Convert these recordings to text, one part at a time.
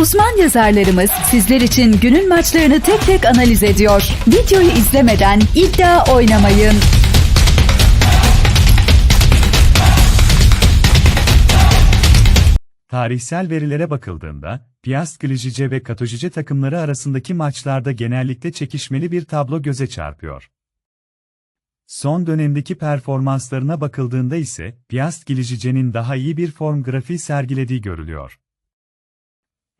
Uzman yazarlarımız sizler için günün maçlarını tek tek analiz ediyor. Videoyu izlemeden iddia oynamayın. Tarihsel verilere bakıldığında, Piast Glijice ve Katojice takımları arasındaki maçlarda genellikle çekişmeli bir tablo göze çarpıyor. Son dönemdeki performanslarına bakıldığında ise, Piast Glijice'nin daha iyi bir form grafiği sergilediği görülüyor.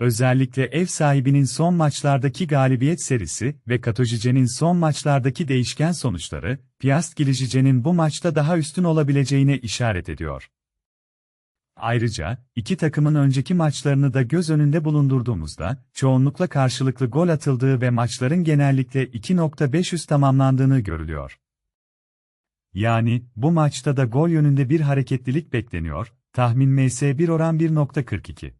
Özellikle ev sahibinin son maçlardaki galibiyet serisi ve Katojice'nin son maçlardaki değişken sonuçları, Piast Glijice'nin bu maçta daha üstün olabileceğine işaret ediyor. Ayrıca, iki takımın önceki maçlarını da göz önünde bulundurduğumuzda, çoğunlukla karşılıklı gol atıldığı ve maçların genellikle 2.500 tamamlandığını görülüyor. Yani, bu maçta da gol yönünde bir hareketlilik bekleniyor, tahmin MS1 oran 1.42.